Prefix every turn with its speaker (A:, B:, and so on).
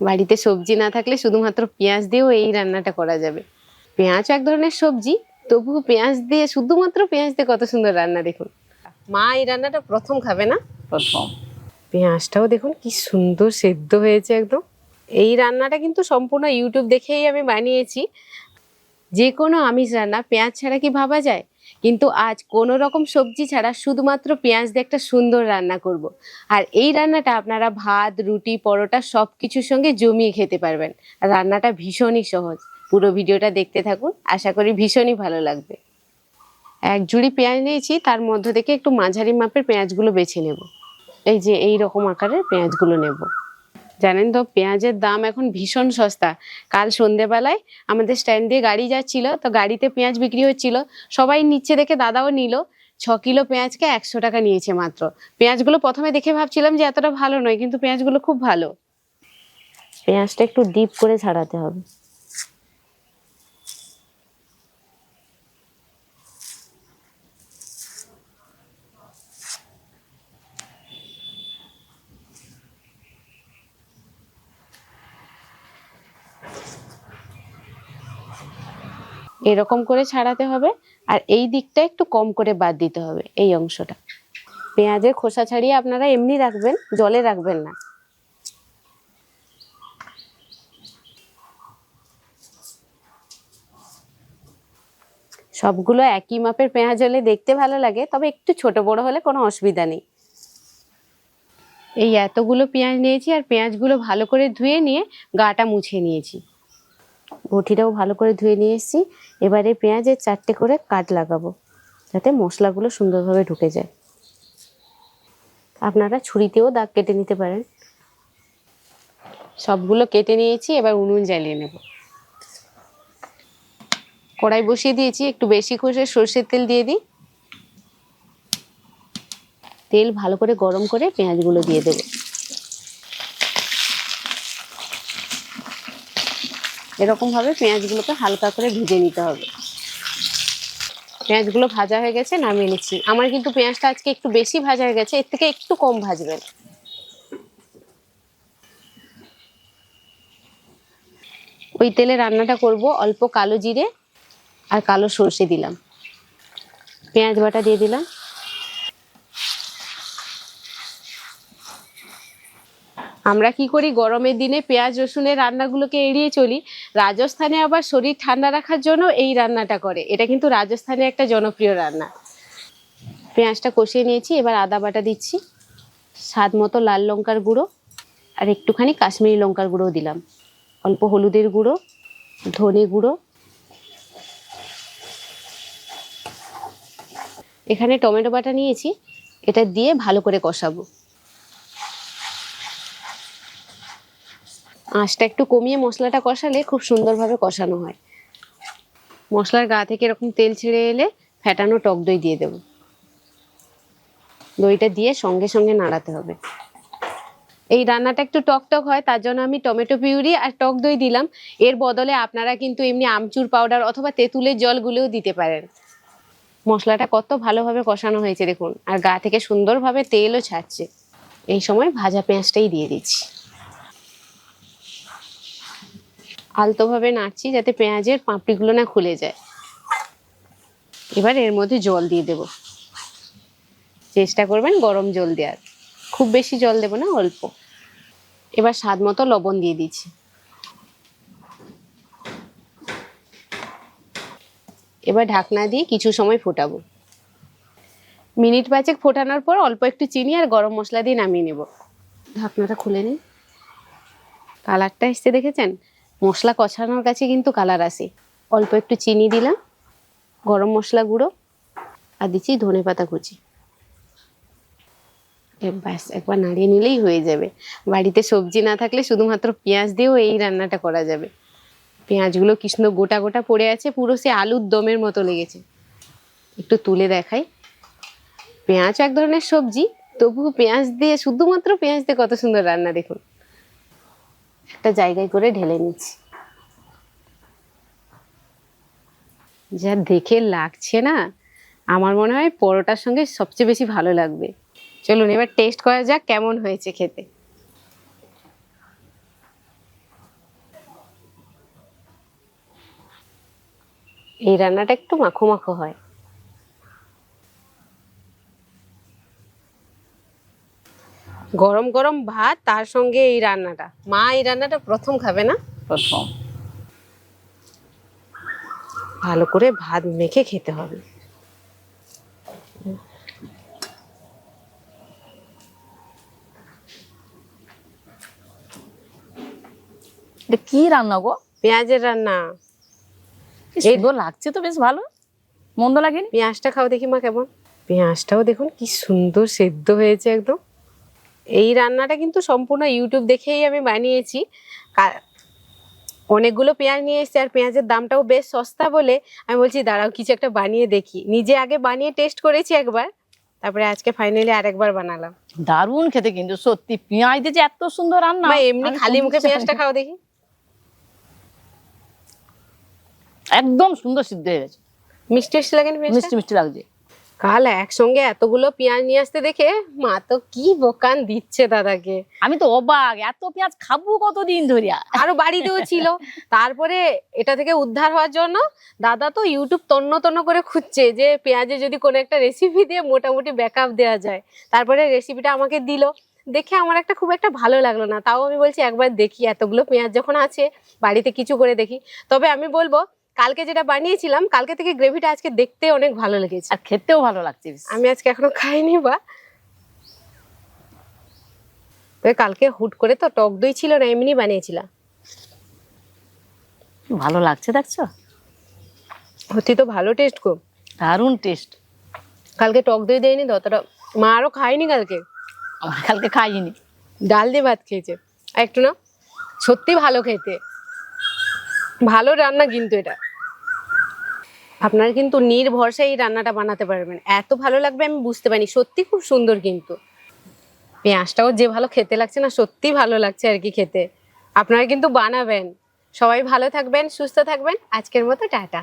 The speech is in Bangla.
A: বাড়িতে সবজি না থাকলে শুধুমাত্র পেঁয়াজ দিয়েও এই রান্নাটা করা যাবে। পেঁয়াজ এক ধরনের সবজি তবুও পেঁয়াজ দিয়ে শুধুমাত্র পেঁয়াজ দিয়ে কত সুন্দর রান্না দেখুন। মা এই রান্নাটা প্রথম খাবে না?
B: প্রথম।
A: পেঁয়াজটাও দেখুন কি সুন্দর সেদ্ধ হয়েছে একদম। এই রান্নাটা কিন্তু সম্পূর্ণ ইউটিউব দেখেই আমি বানিয়েছি। যে কোনো আমিষ রান্না পেঁয়াজ ছাড়া কি ভাবা যায়? কিন্তু আজ কোনো রকম সবজি ছাড়া শুধুমাত্র পেঁয়াজ দিয়ে একটা সুন্দর রান্না করব। আর এই রান্নাটা আপনারা ভাত, রুটি, পরোটা সব কিছুর সঙ্গে জমিয়ে খেতে পারবেন। রান্নাটা ভীষণই সহজ। পুরো ভিডিওটা দেখতে থাকুন। আশা করি ভীষণই ভালো লাগবে। এক জুড়ি পেঁয়াজ নিয়েছি, তার মধ্য থেকে একটু মাঝারি মাপের পেঁয়াজগুলো বেছে নেব। এই যে এই রকম আকারের পেঁয়াজগুলো নেব। জানেন তো, পেঁয়াজের দাম এখন ভীষণ সস্তা। কাল সন্ধেবেলায় আমাদের স্ট্যান্ড দিয়ে গাড়ি যাচ্ছিল, তো গাড়িতে পেঁয়াজ বিক্রি হচ্ছিল। সবাই নিচ্ছে দেখে দাদাও নিল। ছ কিলো পেঁয়াজকে একশো টাকা নিয়েছে মাত্র। পেঁয়াজগুলো প্রথমে দেখে ভাবছিলাম যে এতটা ভালো নয়, কিন্তু পেঁয়াজগুলো খুব ভালো। পেঁয়াজটা একটু ডিপ করে ছাড়াতে হবে। এরকম করে ছাড়াতে হবে আর এই দিকটা একটু কম করে বাদ দিতে হবে, এই অংশটা। পেঁয়াজের খোসা ছাড়িয়ে আপনারা এমনি রাখবেন, জলে রাখবেন না। সবগুলো একই মাপের পেঁয়াজ হলে দেখতে ভালো লাগে, তবে একটু ছোট বড় হলে কোনো অসুবিধা নেই। এই এতগুলো পেঁয়াজ নিয়েছি আর পেঁয়াজগুলো ভালো করে ধুয়ে নিয়ে গাটা মুছে নিয়েছি। ঘটিটাও ভালো করে ধুয়ে নিয়ে এসেছি। এবারে পেঁয়াজের চারটে করে কাট লাগাবো, যাতে মশলাগুলো সুন্দরভাবে ঢুকে যায়। আপনারা ছুরিতেও দাগ কেটে নিতে পারেন। সবগুলো কেটে নিয়েছি, এবার উনুন জ্বালিয়ে নেব। কড়াই বসিয়ে দিয়েছি, একটু বেশি করে সর্ষের তেল দিয়ে দিই। তেল ভালো করে গরম করে পেঁয়াজগুলো দিয়ে দেবো। এরকম ভাবে পেঁয়াজগুলোকে হালকা করে ভেজে নিতে হবে। পেঁয়াজগুলো ভাজা হয়ে গেছে, নামিয়ে নিচ্ছি। আমার কিন্তু পেঁয়াজটা আজকে একটু বেশি ভাজা হয়ে গেছে, এর থেকে একটু কম ভাজবেন। ওই তেলে রান্নাটা করব, অল্প কালো জিরে আর কালো সর্ষে দিলাম। পেঁয়াজ বাটা দিয়ে দিলাম। আমরা কি করি? গরমের দিনে পেঁয়াজ, রসুনের রান্নাগুলোকে এড়িয়ে চলি। রাজস্থানে আবার শরীর ঠান্ডা রাখার জন্য এই রান্নাটা করে। এটা কিন্তু রাজস্থানে একটা জনপ্রিয় রান্না। পেঁয়াজটা কষিয়ে নিয়েছি, এবার আদা বাটা দিচ্ছি। স্বাদ মতো লাল লঙ্কার গুঁড়ো আর একটুখানি কাশ্মীরি লঙ্কার গুঁড়ো দিলাম। অল্প হলুদের গুঁড়ো, ধনে গুঁড়ো। এখানে টমেটো বাটা নিয়েছি। এটা দিয়ে ভালো করে কষাবো। আঁচটা একটু কমিয়ে মশলাটা কষালে খুব সুন্দরভাবে কষানো হয়। মশলার গা থেকে এরকম তেল ছেড়ে এলে ফ্যাটানো টক দই দিয়ে দেব। দইটা দিয়ে সঙ্গে সঙ্গে নাড়াতে হবে। এই রান্নাটা একটু টক টক হয়, তার জন্য আমি টমেটো পিউরি আর টক দই দিলাম। এর বদলে আপনারা কিন্তু এমনি আমচুর পাউডার অথবা তেঁতুলের জলগুলোও দিতে পারেন। মশলাটা কত ভালোভাবে কষানো হয়েছে দেখুন, আর গা থেকে সুন্দরভাবে তেলও ছাড়ছে। এই সময় ভাজা পেঁয়াজটাই দিয়ে দিচ্ছি। আলতোভাবে নাড়ছি যাতে পেঁয়াজের পাপড়িগুলো না খুলে যায়। এবার এর মধ্যে জল দিয়ে দেব। চেষ্টা করবেন গরম জল দেওয়ার। খুব বেশি জল দেব না, অল্প। এবার স্বাদ মতো লবণ দিয়ে দিচ্ছি। এবার ঢাকনা দিয়ে কিছু সময় ফোটাবো। মিনিট পাঁচেক ফোটানোর পর অল্প একটু চিনি আর গরম মশলা দিয়ে নামিয়ে নেব। ঢাকনাটা খুলে নিন কালারটা এসছে দেখেছেন? মশলা কষানোর কাছে কিন্তু কালার আসে। অল্প একটু চিনি দিলাম, গরম মশলা গুঁড়ো, আর দিচ্ছি ধনে পাতা কুচি। ব্যাস, একবার নাড়িয়ে নিলেই হয়ে যাবে। বাড়িতে সবজি না থাকলে শুধুমাত্র পেঁয়াজ দিয়েও এই রান্নাটা করা যাবে। পেঁয়াজগুলো কৃষ্ণ গোটা গোটা পড়ে আছে, পুরো সে আলুর দমের মতো লেগেছে। একটু তুলে দেখাই। পেঁয়াজ এক ধরনের সবজি, তবুও পেঁয়াজ দিয়ে, শুধুমাত্র পেঁয়াজ দিয়ে কত সুন্দর রান্না দেখুন। একটা জায়গায় করে ঢেলে নিচ্ছি। যা দেখে লাগছে না, আমার মনে হয় পরোটার সঙ্গে সবচেয়ে বেশি ভালো লাগবে। চলুন এবার টেস্ট করা যাক কেমন হয়েছে খেতে। এই রান্নাটা একটু মাখো মাখো হয়। গরম গরম ভাত তার সঙ্গে এই রান্নাটা। মা এই রান্নাটা প্রথম খাবে না?
B: প্রথম।
A: ভালো করে ভাত মেখে খেতে হবে।
B: কি রান্না গো?
A: পেঁয়াজের রান্না।
B: সুন্দর লাগছে তো বেশ ভালো। মন্দ লাগেনি?
A: পেঁয়াজটা খাও দেখি মা কেমন। পেঁয়াজটাও দেখুন কি সুন্দর সেদ্ধ হয়েছে একদম। এই রান্নাটা কিন্তু সম্পূর্ণ ইউটিউব দেখেই আমি বানিয়েছি। অনেকগুলো পেঁয়াজ নিয়ে এসেছি আর পেঁয়াজের দামটাও বেশ সস্তা বলে আমি বলছি দাঁড়াও কিছু একটা বানিয়ে দেখি। নিজে আগে বানিয়ে টেস্ট করেছি একবার তারপরে আজকে ফাইনালি আরেকবার বানালাম।
B: দারুণ খেতে কিন্তু সত্যি। পেঁয়াজ দিয়ে যে এত সুন্দর রান্না
A: এমনি খালি মুখে পেঁয়াজটা খাও দেখি।
B: একদম সুন্দর সিদ্ধ হয়ে গেছে।
A: মিষ্টি মিষ্টি লাগে
B: মিষ্টি মিষ্টি লাগছে।
A: কাল একসঙ্গে এতগুলো পেঁয়াজ নিয়ে আসতে দেখে মা তো কি বোকান দিচ্ছে দাদাকে।
B: আমি তো অবাক এত পেঁয়াজ খাব কতদিন ধরিয়া?
A: আরও বাড়িতেও ছিল। তারপরে এটা থেকে উদ্ধার হওয়ার জন্য দাদা তো ইউটিউব তন্ন তন্ন করে খুঁজছে যে পেঁয়াজে যদি কোনো একটা রেসিপি দিয়ে মোটামুটি ব্যাকআপ দেওয়া যায়। তারপরে রেসিপিটা আমাকে দিল। দেখে আমার একটা খুব একটা ভালো লাগল না। তাও আমি বলছি একবার দেখি এতগুলো পেঁয়াজ যখন আছে বাড়িতে কিছু করে দেখি। তবে আমি বলব কালকে যেটা বানিয়েছিলাম কালকে থেকে গ্রেভিটা আজকে দেখতে অনেক ভালো লেগেছে।
B: আর খেতেও ভালো লাগছে
A: আমি আজকে এখনও খাইনি বা। কালকে হুট করে তো টক দই ছিল না এমনি বানিয়েছিলাম।
B: ভালো লাগছে দেখছ?
A: সত্যি তো ভালো টেস্ট গো।
B: দারুণ টেস্ট
A: কালকে টক দই দেয়নি তো অতটা মা আরও খায়নি কালকে।
B: আমার কালকে খাইনি।
A: ডাল দিয়ে ভাত খেয়েছে। আর একটু না সত্যি ভালো খেতে। ভালো রান্না কিন্তু এটা। আপনারা কিন্তু নির্ভরসা এই রান্নাটা বানাতে পারবেন। এত ভালো লাগবে আমি বুঝতে পারিনি, সত্যি খুব সুন্দর কিন্তু। পেঁয়াজটাও যে ভালো খেতে লাগছে না, সত্যি ভালো লাগছে আর কি খেতে। আপনারা কিন্তু বানাবেন। সবাই ভালো থাকবেন, সুস্থ থাকবেন। আজকের মতো টাটা।